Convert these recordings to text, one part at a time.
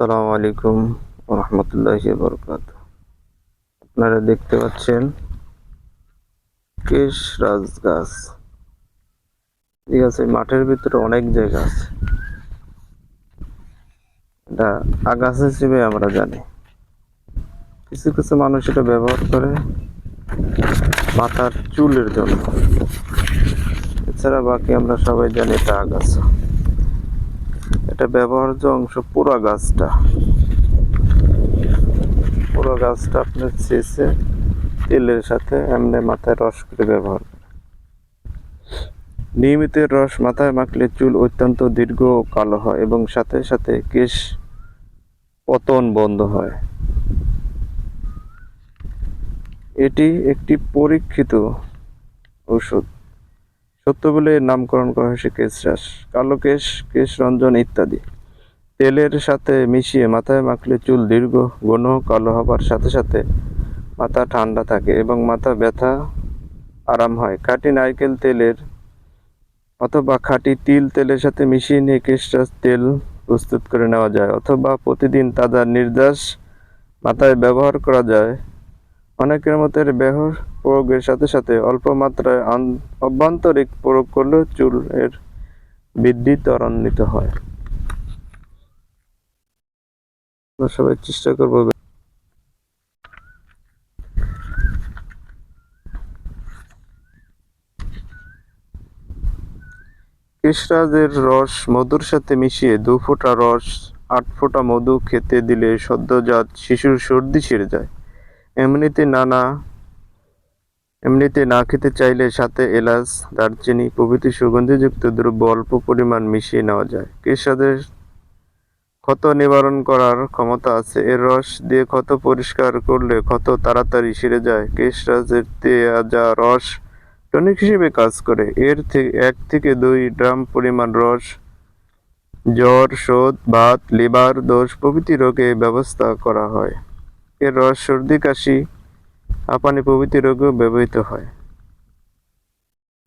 আসসালামু আলাইকুম রহমতুল্লাহি বরকাত আপনারা দেখতে পাচ্ছেন কেশ রাজ গাছ ঠিক আছে, মাঠের ভিতরে অনেক জায়গা আছে। এটা আগাছা হিসেবে আমরা জানি। কিছু কিছু মানুষ এটা ব্যবহার করে মাথার চুলের জন্য। এছাড়া বাকি আমরা সবাই জানি এটা আগাছা। এটা ব্যবহার্য অংশ পুরো গাছটা। পুরো গাছটা আপনার শেষে তেলের সাথে এমনি মাথায় রস করে ব্যবহার নিয়মিত রস মাথায় মাখলে চুল অত্যন্ত দীর্ঘ কালো হয় এবং সাথে সাথে কেশ পতন বন্ধ হয়। এটি একটি পরীক্ষিত ঔষধ। সত্য বলে নামকরণ করা হয়েছে কেশরাস কালো কেশ রঞ্জন ইত্যাদি। তেলের সাথে মিশিয়ে মাথায় মাখলে চুল দীর্ঘ, ঘন, কালো হবার সাথে সাথে মাথা ঠান্ডা থাকে এবং মাথা ব্যথা আরাম হয়। খাঁটি নারকেল তেলের অথবা খাঁটি তিল তেলের সাথে মিশিয়ে নিয়ে কেশরাস তেল প্রস্তুত করে নেওয়া যায়, অথবা প্রতিদিন তাজা নির্যাস মাথায় ব্যবহার করা যায়। অনেকের মতে ব্যবহার প্রয়োগের সাথে সাথে অল্প মাত্রায় অভ্যন্তরিক প্রয়োগ করলেও চুল এর বৃদ্ধি ত্বরান্বিত হয়। সবাই চেষ্টা করব কেশরাজের রস মধুর সাথে মিশিয়ে দু ফোঁটা রস, আট ফোঁটা মধু খেতে দিলে সদ্যজাত শিশুর সর্দি সেরে যায়। এমনিতে নানা, এমনিতে না খেতে চাইলে সাথে এলাচ, দারচিনি প্রভৃতি সুগন্ধিযুক্ত দ্রব্য অল্প পরিমাণ মিশিয়ে নেওয়া যায়। কেশরাজের ক্ষত নিবারণ করার ক্ষমতা আছে। এর রস দিয়ে ক্ষত পরিষ্কার করলে ক্ষত তাড়াতাড়ি সেরে যায়। কেশরাজের তেজা রস টনিক হিসেবে কাজ করে। এর থেকে এক থেকে দুই গ্রাম পরিমাণ রস, জ্বর শোধ ভাত, লিভার দোষ প্রভৃতি রোগে ব্যবস্থা করা হয়। এর রস সর্দি কাশি, হাঁপানি প্রভৃতি রোগেও ব্যবহৃত হয়।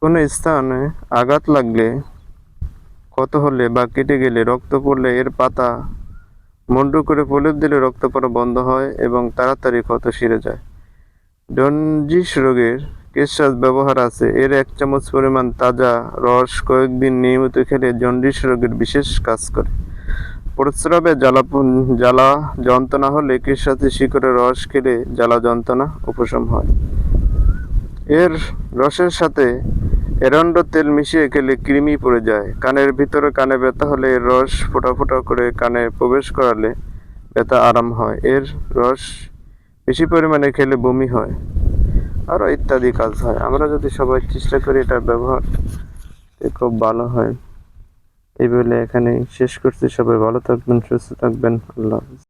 কোনো স্থানে আঘাত লাগলে, ক্ষত হলে বা কেটে গেলে রক্ত পড়লে এর পাতা মুন্ডু করে প্রলেপ দিলে রক্ত পড়া বন্ধ হয় এবং তাড়াতাড়ি ক্ষত সেরে যায়। ডনজিস রোগের কেশরাজ ব্যবহার আছে। এর এক চামচ পরিমাণ তাজা রস কয়েকদিন নিয়মিত খেলে জন্ডিস রোগের বিশেষ কাজ করে। প্রস্রাবে জ্বালা জ্বালা যন্ত্রণা হলে কেশরাজের শিকড়ের রস খেলে জ্বালা যন্ত্রণা উপশম হয়। এর রসের সাথে এরন্ড তেল মিশিয়ে খেলে কৃমি পড়ে যায়। কানের ভিতরে কানে ব্যথা হলে এর রস ফোটা ফোটা করে কানে প্রবেশ করালে ব্যথা আরাম হয়। এর রস বেশি পরিমাণে খেলে বমি হয়। আরও ইত্যাদি কাজ হয়। আমরা যদি সবাই চেষ্টা করি এটা ব্যবহার খুব ভালো হয়। এই বলে এখানে শেষ করছি। সবাই ভালো থাকবেন সুস্থ থাকবেন। আল্লাহ হাফিজ।